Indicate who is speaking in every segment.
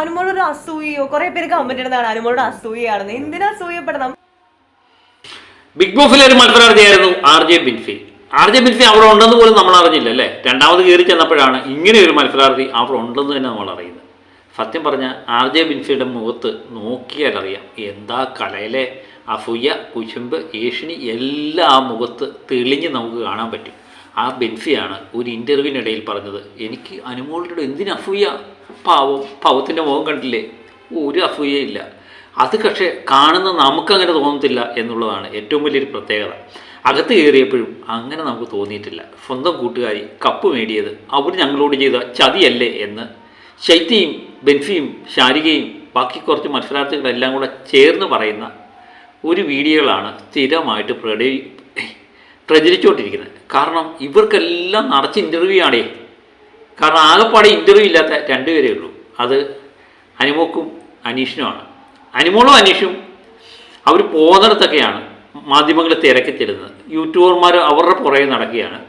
Speaker 1: അനുമോളൊരു അസൂയയോ? കുറെ പേര് കമന്റ് ഇടുന്നതാണ് അനുമോളുടെ അസൂയാണെന്ന് എന്തിനാ അസൂയപ്പെടണം?
Speaker 2: ബിഗ് ബോസിലെ ഒരു മത്സരാർത്ഥിയായിരുന്നു R J Binfi R J Binfi അവിടെ ഉണ്ടെന്ന് പോലും നമ്മൾ അറിഞ്ഞില്ല അല്ലേ? രണ്ടാമത് കയറി ചെന്നപ്പോഴാണ് ഇങ്ങനെ ഒരു മത്സരാർത്ഥി അവിടെ ഉണ്ടെന്ന് തന്നെ നമ്മൾ അറിയുന്നത്. സത്യം പറഞ്ഞാൽ ആർ ജെ ബിൻഫിയുടെ മുഖത്ത് നോക്കിയാൽ അറിയാം. എന്താ കലയിലെ അസൂയ കുശുമ്പ് എല്ലാം ആ മുഖത്ത് തെളിഞ്ഞ് നമുക്ക് കാണാൻ പറ്റും. ആ ബെൻഫിയാണ് ഒരു ഇന്റർവ്യൂവിനിടയിൽ പറഞ്ഞത്. എനിക്ക് അനുമോളുടെ എന്തിന് അഫൂയ പാവം പാവത്തിന്റെ മുഖം കണ്ടില്ലേ? ഒരു അഫൂയയില്ല അത് പക്ഷേ കാണുന്ന നമുക്കങ്ങനെ തോന്നത്തില്ല എന്നുള്ളതാണ് ഏറ്റവും വലിയൊരു പ്രത്യേകത. അകത്ത് കയറിയപ്പോഴും അങ്ങനെ നമുക്ക് തോന്നിയിട്ടില്ല. സ്വന്തം കൂട്ടുകാരി കപ്പ് നേടിയത് അവർ ഞങ്ങളോട് ചെയ്ത ചതിയല്ലേ എന്ന് ശൈത്യയും ബെൻഫിയും ശാരികയും ബാക്കി കുറച്ച് മത്സരാർത്ഥികളെല്ലാം കൂടെ ചേർന്ന് പറയുന്ന ഒരു വീഡിയോകളാണ് സ്ഥിരമായിട്ട് പ്രടി പ്രചരിച്ചുകൊണ്ടിരിക്കുന്നത്. കാരണം ഇവർക്കെല്ലാം നടച്ച ഇന്റർവ്യൂ ആണേ. കാരണം ആകെപ്പാടെ ഇന്റർവ്യൂ ഇല്ലാത്ത രണ്ടുപേരേ ഉള്ളൂ. അത് അനുമോക്കും അനീഷിനുമാണ് അനുമോളും അനീഷും അവർ പോകുന്നിടത്തൊക്കെയാണ് മാധ്യമങ്ങളെ തിരക്കി തരുന്നത് യൂട്യൂബർമാർ അവരുടെ പുറകെ നടക്കുകയാണ്.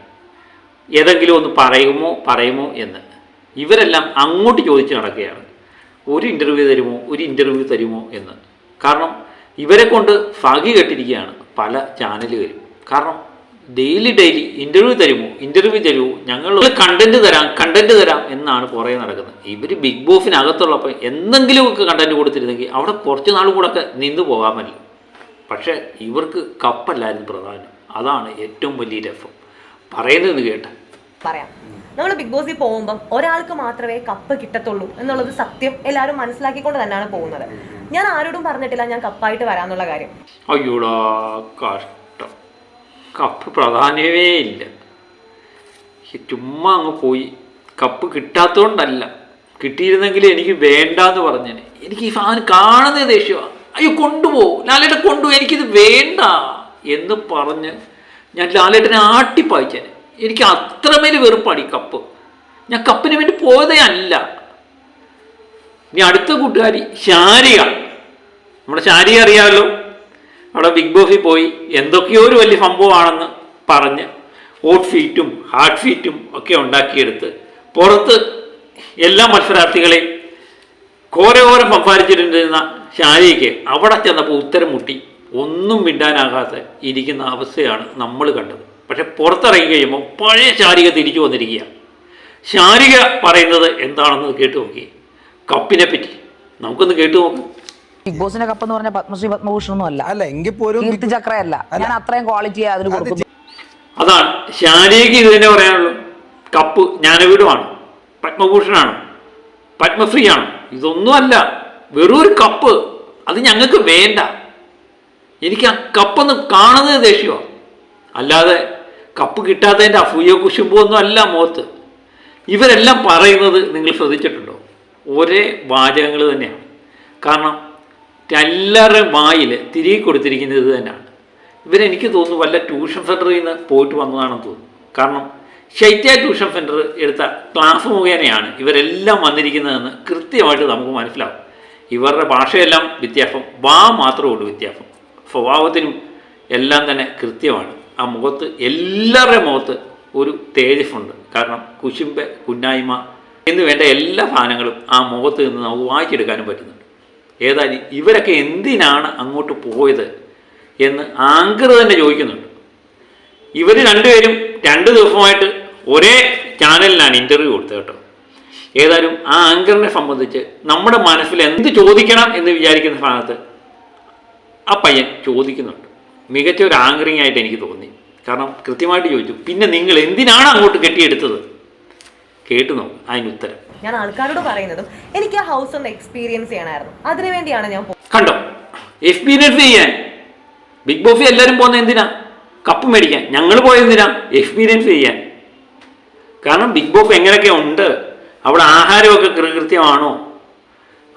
Speaker 2: ഏതെങ്കിലും ഒന്ന് പറയുമോ പറയുമോ എന്ന്. ഇവരെല്ലാം അങ്ങോട്ട് ചോദിച്ച് നടക്കുകയാണ്. ഒരു ഇന്റർവ്യൂ തരുമോ ഒരു ഇന്റർവ്യൂ തരുമോ എന്ന്. കാരണം ഇവരെ കൊണ്ട് ഫാഗി കെട്ടിരിക്കുകയാണ് പല ചാനലുകളും കാരണം ഡെയിലി ഡെയിലി ഇന്റർവ്യൂ തരുമോ? ഇന്റർവ്യൂ തരുമോ? ഞങ്ങൾ കണ്ടന്റ് തരാം കണ്ടന്റ് തരാം എന്നാണ് പുറകെ നടക്കുന്നത്. ഇവർ ബിഗ് ബോസിനകത്തുള്ളപ്പോൾ എന്തെങ്കിലുമൊക്കെ കണ്ടന്റ് കൊടുത്തിരുന്നെങ്കിൽ അവിടെ കുറച്ച് നാൾ കൂടെ ഒക്കെ നിന്ന് പോകാമല്ലോ പക്ഷേ ഇവർക്ക് കപ്പല്ലായിരുന്നു പ്രധാനം. അതാണ് ഏറ്റവും വലിയ രസം. പറയുന്നത് കേട്ട.
Speaker 1: പറയാം. നമ്മൾ ബിഗ് ബോസിൽ പോകുമ്പം ഒരാൾക്ക് മാത്രമേ കപ്പ് കിട്ടത്തുള്ളൂ എന്നുള്ളത് സത്യം എല്ലാവരും മനസ്സിലാക്കിക്കൊണ്ട് തന്നെയാണ് പോകുന്നത്. ഞാൻ ആരോടും പറഞ്ഞിട്ടില്ല ഞാൻ കപ്പായിട്ട് വരാന്നുള്ള കാര്യം.
Speaker 2: അയ്യോടാ കപ്പ് പ്രാധാന്യമേ ഇല്ല. ചുമ്മാ അങ്ങ് പോയി. കപ്പ് കിട്ടാത്തതുകൊണ്ടല്ല കിട്ടിയിരുന്നെങ്കിൽ എനിക്ക് വേണ്ടെന്ന് പറഞ്ഞേനെ. എനിക്ക് ഈ സാധനം കാണുന്ന ദേഷ്യമാണ് അയ്യോ കൊണ്ടുപോകും ലാലേട്ടൻ കൊണ്ടുപോകും എനിക്കിത് വേണ്ട എന്ന് പറഞ്ഞ് ഞാൻ ലാലേട്ടനെ ആട്ടിപ്പായിച്ചേനെ എനിക്ക് അത്രമേൽ വെറുപ്പാണ് ഈ കപ്പ്. ഞാൻ കപ്പിന് വേണ്ടി പോയതേ അല്ല. ഇനി അടുത്ത കൂട്ടുകാരി ശാരിക. നമ്മുടെ ശാരിക അറിയാമല്ലോ അവിടെ ബിഗ് ബോസിൽ പോയി. എന്തൊക്കെയോ ഒരു വലിയ സംഭവമാണെന്ന് പറഞ്ഞ് ഹോട്ട് ഫീറ്റും ഹാർട്ട് ഫീറ്റും ഒക്കെ ഉണ്ടാക്കിയെടുത്ത്. പുറത്ത് എല്ലാ മത്സരാർത്ഥികളെയും ഘോരഘോരം സംസാരിച്ചിട്ടിരുന്ന ശാരികയ്ക്ക് അവിടെ ചെന്നപ്പോൾ ഉത്തരം മുട്ടി. ഒന്നും മിണ്ടാനാകാതെ ഇരിക്കുന്ന അവസ്ഥയാണ് നമ്മൾ കണ്ടത്. പക്ഷെ പുറത്തിറങ്ങി കഴിയുമ്പോൾ പഴയ ശാരിക തിരിച്ചു വന്നിരിക്കുക. ശാരിക പറയുന്നത് എന്താണെന്ന് കേട്ടു നോക്കി. കപ്പിനെ പറ്റി നമുക്കൊന്ന് കേട്ടു നോക്കാം.
Speaker 3: ബിഗ് ബോസിന്റെ കപ്പ് എന്ന് പറഞ്ഞ പത്മശ്രീ പത്മഭൂഷൺ ഒന്നും അല്ല.
Speaker 4: അല്ല എങ്കിൽ പോലും
Speaker 3: കീർത്തി ചക്രയല്ല. ഞാൻ അത്രയും ക്വാളിറ്റി അതിന് കൊടുക്കും
Speaker 2: അതാണ്. ശാരികയ്ക്ക് ഇത് തന്നെ പറയാനുള്ളൂ. കപ്പ് ജ്ഞാനപീഠമാണ്. പത്മഭൂഷണാണ്. പത്മശ്രീയാണ്. ഇതൊന്നുമല്ല വെറും ഒരു കപ്പ് അത് ഞങ്ങൾക്ക് വേണ്ട. എനിക്ക് ആ കപ്പൊന്ന് കാണുന്നത് ദേഷ്യമാണ് അല്ലാതെ കപ്പ് കിട്ടാത്തതിന്റെ അസൂയോ കുശുമ്പോ ഒന്നും അല്ല മുഖത്ത്. ഇവരെല്ലാം പറയുന്നത് നിങ്ങൾ ശ്രദ്ധിച്ചിട്ടുണ്ടോ? ഒരേ വാചകങ്ങൾ തന്നെയാണ്. കാരണം എല്ലാവരുടെയും വായിൽ തിരികെ കൊടുത്തിരിക്കുന്നത് ഇത് തന്നെയാണ്. ഇവരെനിക്ക് തോന്നുന്നു വല്ല ട്യൂഷൻ സെന്ററിൽ നിന്ന് പോയിട്ട് വന്നതാണെന്ന് തോന്നുന്നു. കാരണം ശൈത്യ ട്യൂഷൻ സെന്റർ എടുത്ത ക്ലാസ് മുഖേനയാണ് ഇവരെല്ലാം വന്നിരിക്കുന്നതെന്ന് കൃത്യമായിട്ട് നമുക്ക് മനസ്സിലാവും. ഇവരുടെ ഭാഷയെല്ലാം വ്യത്യാസം വാ മാത്രമേ ഉള്ളൂ വ്യത്യാസം. സ്വഭാവത്തിനും എല്ലാം തന്നെ കൃത്യമാണ്. ആ മുഖത്ത് എല്ലാവരുടെ മുഖത്ത് ഒരു തേജസ്സുണ്ട്. കാരണം കുശുമ്പ കുന്നായ്മ എന്ന് വേണ്ട എല്ലാ സാധനങ്ങളും ആ മുഖത്ത് നിന്ന് നമുക്ക് വായിച്ചെടുക്കാനും പറ്റുന്നുണ്ട്. ഏതായാലും ഇവരൊക്കെ എന്തിനാണ് അങ്ങോട്ട് പോയത് എന്ന് ആങ്കർ തന്നെ ചോദിക്കുന്നുണ്ട്. ഇവർ രണ്ടുപേരും രണ്ട് ദിവസമായിട്ട് ഒരേ ചാനലിലാണ് ഇന്റർവ്യൂ കൊടുത്തത് കേട്ടോ. ഏതായാലും ആ ആങ്കറിനെ സംബന്ധിച്ച് നമ്മുടെ മനസ്സിൽ എന്ത് ചോദിക്കണം എന്ന് വിചാരിക്കുന്ന സ്ഥാനത്ത് ആ പയ്യൻ ചോദിക്കുന്നുണ്ട്. മികച്ച ഒരു ആങ്കറിങ് ആയിട്ട് എനിക്ക് തോന്നി. കാരണം കൃത്യമായിട്ട് ചോദിച്ചു. പിന്നെ നിങ്ങൾ എന്തിനാണ് അങ്ങോട്ട് കെട്ടിയെടുത്തത്? കേട്ടു നോക്കും അതിന് ഉത്തരം.
Speaker 1: ഞാൻ ആൾക്കാരോട് പറയുന്നതും എനിക്ക് ആ ഹൗസ് ഒന്ന് എക്സ്പീരിയൻസ് ചെയ്യണമായിരുന്നു. അതിനുവേണ്ടിയാണ് ഞാൻ
Speaker 2: കണ്ടോ? എക്സ്പീരിയൻസ് ചെയ്യാൻ. ബിഗ് ബോസ് എല്ലാവരും പോകുന്ന എന്തിനാ? കപ്പ് മേടിക്കാൻ. ഞങ്ങൾ പോയെന്തിനാ എക്സ്പീരിയൻസ് ചെയ്യാൻ. കാരണം ബിഗ് ബോസ് എങ്ങനെയൊക്കെ ഉണ്ട്? അവിടെ ആഹാരമൊക്കെ കൃത്യമാണോ?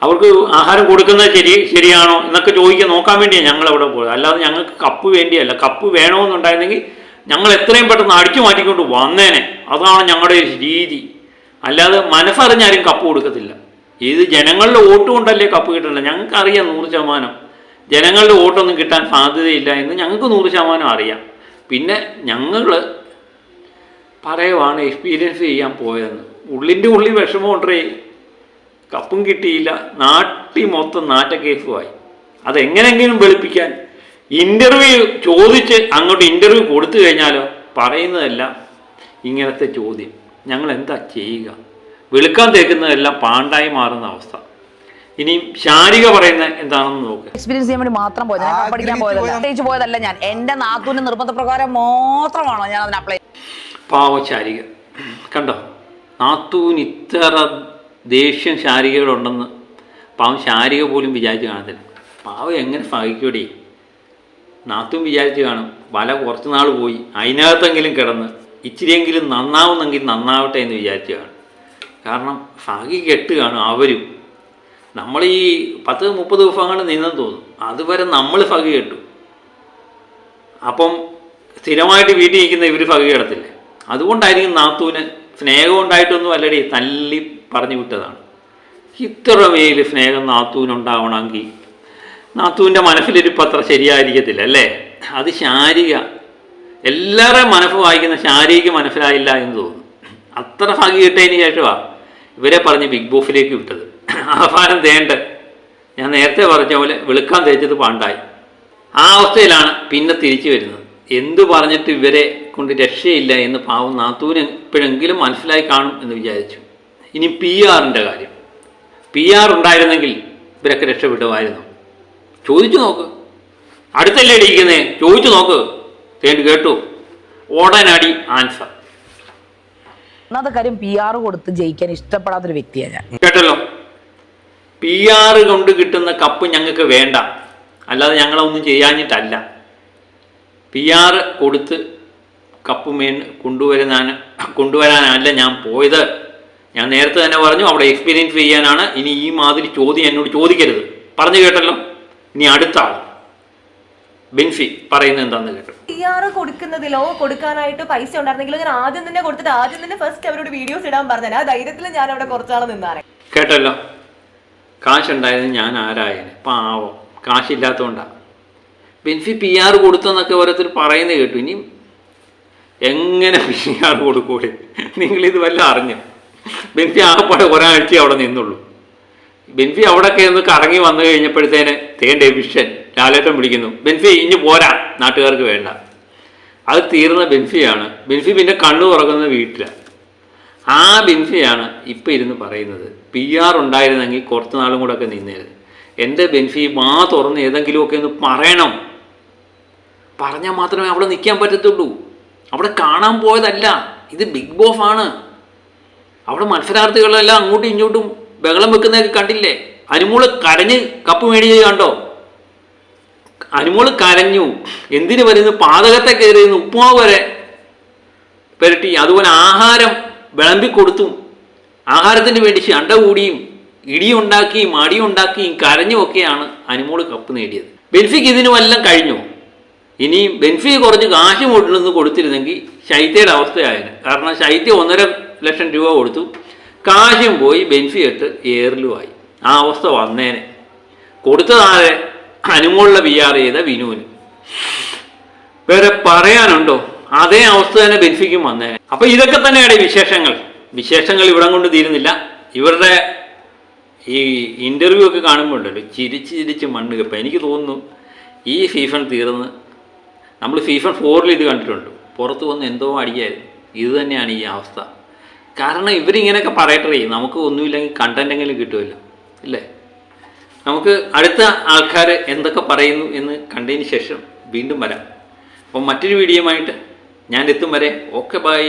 Speaker 2: അവർക്ക് ആഹാരം കൊടുക്കുന്നത് ശരി ശരിയാണോ? എന്നൊക്കെ ചോദിക്കാൻ നോക്കാൻ വേണ്ടിയാണ് ഞങ്ങൾ അവിടെ പോയത്. അല്ലാതെ ഞങ്ങൾക്ക് കപ്പ് വേണ്ടിയല്ല. കപ്പ് വേണമെന്നുണ്ടായിരുന്നെങ്കിൽ ഞങ്ങൾ എത്രയും പെട്ടെന്ന് അടിച്ചു മാറ്റിക്കൊണ്ട് വന്നേനെ. അതാണ് ഞങ്ങളുടെ രീതി. അല്ലാതെ മനസ്സറിഞ്ഞാരും കപ്പ് കൊടുക്കത്തില്ല. ഇത് ജനങ്ങളുടെ വോട്ട് കൊണ്ടല്ലേ കപ്പ് കിട്ടേണ്ടത്? ഞങ്ങൾക്ക് അറിയാം നൂറ് ശതമാനം. ജനങ്ങളുടെ വോട്ടൊന്നും കിട്ടാൻ സാധ്യതയില്ല എന്ന് ഞങ്ങൾക്ക് നൂറ് ശതമാനം അറിയാം. പിന്നെ ഞങ്ങൾ പറയുവാണ് എക്സ്പീരിയൻസ് ചെയ്യാൻ പോയതെന്ന്. ഉള്ളിന്റെ ഉള്ളിൽ വിഷമമുണ്ടേ കപ്പും കിട്ടിയില്ല. നാട്ടി മൊത്തം നാറ്റക്കേസുമായി. അതെങ്ങനെങ്കിലും വെളുപ്പിക്കാൻ. ഇന്റർവ്യൂ ചോദിച്ച് അങ്ങോട്ട് ഇന്റർവ്യൂ കൊടുത്തു കഴിഞ്ഞാലോ? പറയുന്നതല്ല ഇങ്ങനത്തെ ചോദ്യം. ഞങ്ങൾ എന്താ ചെയ്യുക? വെളുക്കാൻ തേക്കുന്നതെല്ലാം പാണ്ടായി മാറുന്ന അവസ്ഥ. ഇനിയും ശാരിക പറയുന്ന എന്താണെന്ന് നോക്ക്.
Speaker 3: എക്സ്പീരിയൻസ് ചെയ്യാൻ വേണ്ടി മാത്രം പോയത്. ഞാൻ പഠിക്കാൻ പോയതല്ല.
Speaker 4: പോയതാ.
Speaker 3: പോയതല്ല ഞാൻ. എന്റെ നാത്തൂന്റെ നിർബന്ധപ്രകാരം മാത്രമാണോ ഞാൻ അതിന് അപ്ലൈ
Speaker 2: പാവ ശാരിക കണ്ടോ? നാത്തൂന് ഇത്ര ദേഷ്യം ശാരികയോടുണ്ടെന്ന് പാവം ശാരിക പോലും വിചാരിച്ച് കാണത്തില്ല. പാവം എങ്ങനെ സഹിക്കൂടി? നാത്തും വിചാരിച്ചു കാണും. വല കുറച്ച് നാൾ പോയി. അതിനകത്തെങ്കിലും കിടന്ന്. ഇച്ചിരിയെങ്കിലും നന്നാവുന്നെങ്കിൽ നന്നാവട്ടെ എന്ന് വിചാരിച്ചതാണ്. കാരണം ഭാഗ്യ കെട്ട് കാണും അവരും. നമ്മൾ ഈ പത്ത് മുപ്പത് ദിവസം അങ്ങനെ നിന്നെന്ന് തോന്നും. അതുവരെ നമ്മൾ സഹി കെട്ടു. അപ്പം സ്ഥിരമായിട്ട് വീട്ടിൽ ഇരിക്കുന്ന ഇവർ പകു കെടത്തില്ല? അതുകൊണ്ടായിരിക്കും നാത്തൂന് സ്നേഹം ഉണ്ടായിട്ടൊന്നും അല്ലടി തല്ലി പറഞ്ഞു വിട്ടതാണ്. ഇത്ര മേൽ സ്നേഹം നാത്തൂനുണ്ടാവണമെങ്കിൽ നാത്തൂന്റെ മനസ്സിലൊരു അത്ര ശരിയായിരിക്കത്തില്ല അല്ലേ? അത് ശാരിക എല്ലാവരുടെയും മനസ്സ് വായിക്കുന്ന ശാരീരിക മനസ്സിലായില്ല എന്ന് തോന്നുന്നു. അത്ര ഭംഗി കിട്ടതിന് ശേഷമാണ് ഇവരെ പറഞ്ഞ് ബിഗ് ബോസിലേക്ക് വിട്ടത്. അവസാനം തേണ്ട. ഞാൻ നേരത്തെ പറഞ്ഞ പോലെ വെളുക്കാൻ തേച്ചത് പാണ്ടായി. ആ അവസ്ഥയിലാണ് പിന്നെ തിരിച്ചു വരുന്നത്. എന്തു പറഞ്ഞിട്ട് ഇവരെ കൊണ്ട് രക്ഷയില്ല എന്ന് പാവം നാത്തൂന് എപ്പോഴെങ്കിലും മനസ്സിലായി കാണും എന്ന് വിചാരിച്ചു. ഇനി പി ആറിന്റെ കാര്യം. പി ആർ ഉണ്ടായിരുന്നെങ്കിൽ ഇവരൊക്കെ രക്ഷപ്പെടുമായിരുന്നു. ചോദിച്ചു നോക്ക്. അടുത്തല്ലേ ഇരിക്കുന്നേ ചോദിച്ചു നോക്ക്. കേട്ടു. ഉടനടി ആൻസർ
Speaker 3: ഒന്നാമത്തെ കാര്യം പി ആർ കൊടുത്ത് ജയിക്കാൻ ഇഷ്ടപ്പെടാത്തൊരു വ്യക്തിയാണ് ഞാൻ.
Speaker 2: കേട്ടല്ലോ? പി ആർ കൊണ്ട് കിട്ടുന്ന കപ്പ് ഞങ്ങൾക്ക് വേണ്ട. അല്ലാതെ ഞങ്ങളൊന്നും ചെയ്യാഞ്ഞിട്ടല്ല. പി ആർ കൊടുത്ത് കപ്പ് മേൻ കൊണ്ടുവരുന്ന കൊണ്ടുവരാനല്ല ഞാൻ പോയത്. ഞാൻ നേരത്തെ തന്നെ പറഞ്ഞു അവിടെ എക്സ്പീരിയൻസ് ചെയ്യാനാണ്. ഇനി ഈ മാതിരി ചോദ്യം എന്നോട് ചോദിക്കരുത്. പറഞ്ഞു കേട്ടല്ലോ? ഇനി അടുത്ത ആൾ. ബെൻഫി പറയുന്നത് എന്താണെന്ന് കേട്ടു.
Speaker 1: പി ആർ കൊടുക്കുന്നതിലോ കൊടുക്കാനായിട്ട് പൈസ ഉണ്ടായിരുന്നെങ്കിലോ ഞാൻ ആദ്യം തന്നെ കൊടുത്തിട്ട് ആദ്യം തന്നെ ഫസ്റ്റ് അവരോട് വീഡിയോസ് ഇടാൻ പറഞ്ഞാൽ ആ ധൈര്യത്തിൽ ഞാൻ അവിടെ കുറച്ചാൾ നിന്നാറേ.
Speaker 2: കേട്ടല്ലോ? കാശ് കാശുണ്ടായിരുന്നു ഞാൻ ആരായന്? പാവം. കാശില്ലാത്തതുകൊണ്ടാണ് ബെൻഫി പി ആർ കൊടുത്തെന്നൊക്കെ ഓരോരുത്തർ പറയുന്നത് കേട്ടു. ഇനി എങ്ങനെ പി ആർ കൊടുക്കൂടെ? നിങ്ങളിത് വല്ല അറിഞ്ഞു? ബെൻഫി ആകപ്പാടെ ഒരാഴ്ച അവിടെ നിന്നുള്ളൂ. ബെൻഫി അവിടെയൊക്കെ ഒന്ന് കറങ്ങി വന്നു കഴിഞ്ഞപ്പോഴത്തേന് തേണ്ട വിഷൻ. ലാലേട്ടൻ വിളിക്കുന്നു ബെൻഫി ഇനി പോരാ നാട്ടുകാർക്ക് വേണ്ട. അത് തീർന്ന ബെൻഫിയാണ്. ബെൻഫി പിന്നെ കണ്ണു തുറക്കുന്ന വീട്ടിലാണ് ആ ബെൻഫിയാണ് ഇപ്പം ഇരുന്ന് പറയുന്നത്. പി ആർ ഉണ്ടായിരുന്നെങ്കിൽ കുറച്ച് നാളും കൂടെ ഒക്കെ നിന്നേരുത് എന്റെ ബെൻഫി മാ തുറന്ന് ഏതെങ്കിലുമൊക്കെ ഒന്ന് പറയണം. പറഞ്ഞാൽ മാത്രമേ അവിടെ നിൽക്കാൻ പറ്റത്തുള്ളൂ. അവിടെ കാണാൻ പോയതല്ല. ഇത് ബിഗ് ബോഫ് ആണ്. അവിടെ മത്സരാർത്ഥികളെല്ലാം അങ്ങോട്ടും ഇങ്ങോട്ടും ബഹളം വെക്കുന്നതൊക്കെ കണ്ടില്ലേ? അനുമൂൾ കരഞ്ഞ് കപ്പ് മേടിച്ചത് കണ്ടോ അനുമോൾ കരഞ്ഞു. എന്തിനു വരുന്നു? പാതകത്തെ കയറി ഉപ്പുമാവ് വരെ. പുരട്ടി. അതുപോലെ ആഹാരം വിളമ്പി കൊടുത്തും ആഹാരത്തിന് വേണ്ടി ശണ്ട കൂടിയും ഇടിയുണ്ടാക്കിയും അടിയുണ്ടാക്കിയും കരഞ്ഞുമൊക്കെയാണ് അനുമോൾ കപ്പ് നേടിയത്. ബെൻഫിക്ക് ഇതിനു വല്ലതും കഴിഞ്ഞു. ഇനി ബെൻഫി കുറച്ച് കാശ് മുകളിൽ കൊടുത്തിരുന്നെങ്കിൽ ശൈത്യയുടെ അവസ്ഥയായിരുന്നു. കാരണം ശൈത്യം ഒന്നര ലക്ഷം രൂപ കൊടുത്തു. കാശും പോയി ബെൻഫി ഇട്ട് ഏറിലുമായി. ആ അവസ്ഥ വന്നേനെ. കൊടുത്തതാരെ? അനുമോളിലെ ബി ആർ ചെയ്ത വിനുവിന്. വേറെ പറയാനുണ്ടോ? അതേ അവസ്ഥ തന്നെ ബെൻഫിക്കും വന്നേ. അപ്പൊ ഇതൊക്കെ തന്നെയാണ് വിശേഷങ്ങൾ. വിശേഷങ്ങൾ ഇവിടം കൊണ്ട് തീരുന്നില്ല. ഇവരുടെ ഈ ഇന്റർവ്യൂ ഒക്കെ കാണുമ്പോൾ ഉണ്ടല്ലോ ചിരിച്ച് ചിരിച്ച് മണ്ണ് കപ്പ. എനിക്ക് തോന്നുന്നു ഈ സീസൺ തീർന്ന്. നമ്മൾ സീസൺ ഫോറിൽ ഇത് കണ്ടിട്ടുണ്ട്. പുറത്ത് വന്ന് എന്തോ അടിയായിരുന്നു ഇത് തന്നെയാണ് ഈ അവസ്ഥ. കാരണം ഇവരിങ്ങനെയൊക്കെ പറയട്ടേ. നമുക്ക് ഒന്നുമില്ലെങ്കിൽ കണ്ടന്റെങ്കിലും കിട്ടുമല്ലോ. ഇല്ലേ? നമുക്ക് അടുത്ത ആൾക്കാർ എന്തൊക്കെ പറയുന്നു എന്ന് കണ്ടതിന് ശേഷം വീണ്ടും വരാം. അപ്പം മറ്റൊരു വീഡിയോ ആയിട്ട് ഞാൻ എത്തും വരെ. Okay bye.